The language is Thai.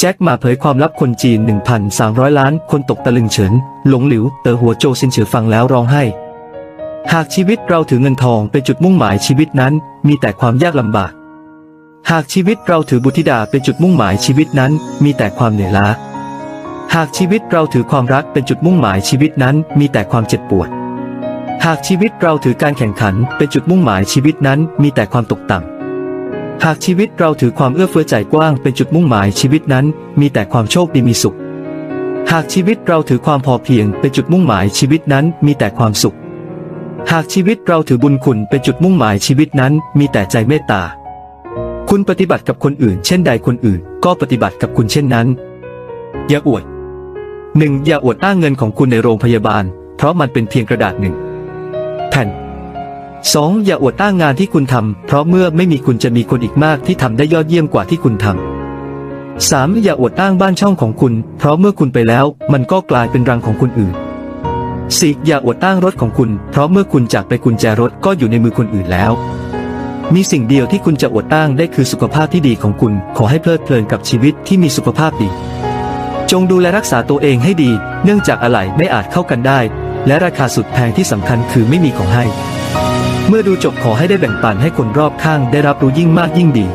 แจ็คมาเผยความลับคนจีน 1,300 ล้าน คนตกตะลึงเฉิน หลงหลิว เต๋อหัวโจซินเฉอฟังแล้วร้องไห้ หากชีวิตเราถือเงินทองเป็นจุดมุ่งหมายชีวิตนั้น มีแต่ความยากลำบาก หากชีวิตเราถือบุตรธิดาเป็นจุดมุ่งหมายชีวิตนั้น มีแต่ความเหนื่อยล้า หากชีวิตเราถือความรักเป็นจุดมุ่งหมายชีวิตนั้น มีแต่ความเจ็บปวด หากชีวิตเราถือการแข่งขันเป็นจุดมุ่งหมายชีวิตนั้น มีแต่ความตกต่ำ หากชีวิตเราถือความเอื้อเฟื้อใจกว้างเป็นจุดมุ่งหมายชีวิตนั้น มีแต่ความโชคดีมีสุข หากชีวิตเราถือความพอเพียงเป็นจุดมุ่งหมายชีวิตนั้น มีแต่ความสุข หากชีวิตเราถือบุญคุณเป็นจุดมุ่งหมายชีวิตนั้น มีแต่ใจเมตตา คุณปฏิบัติกับคนอื่น เช่นใดคนอื่น ก็ปฏิบัติกับคุณเช่นนั้น อย่าอวดหนึ่งอย่าอวดอ้างเงินของคุณในโรงพยาบาล เพราะมันเป็นเพียงกระดาษหนึ่ง 2. อย่าอวดอ้างงานที่คุณทำ เพราะเมื่อไม่มีคุณจะมีคนอีกมากที่ทำได้ยอดเยี่ยมกว่าที่คุณทำ 3. อย่าอวดอ้างบ้านช่องของคุณ เพราะเมื่อคุณไปแล้ว มันก็กลายเป็นรังของคนอื่น 4. อย่าอวดอ้างรถของคุณ เพราะเมื่อคุณจากไปกุญแจรถก็อยู่ในมือคนอื่นแล้ว มีสิ่งเดียวที่คุณจะอวดอ้งได้คือสุขภาพที่ดีของคุณ ขอให้เพลิดเพลินกับชีวิตที่มีสุขภาพดี จงดูแลรักษาตัวเองให้ดี เนื่องจากอะไหล่ไม่อาจเข้ากันได้ และราคาสุดแพงที่สำคัญคือไม่มีของให้ เมื่อดูจบขอให้ได้แบ่งปันให้คนรอบข้างได้รับรู้ยิ่งมากยิ่งดี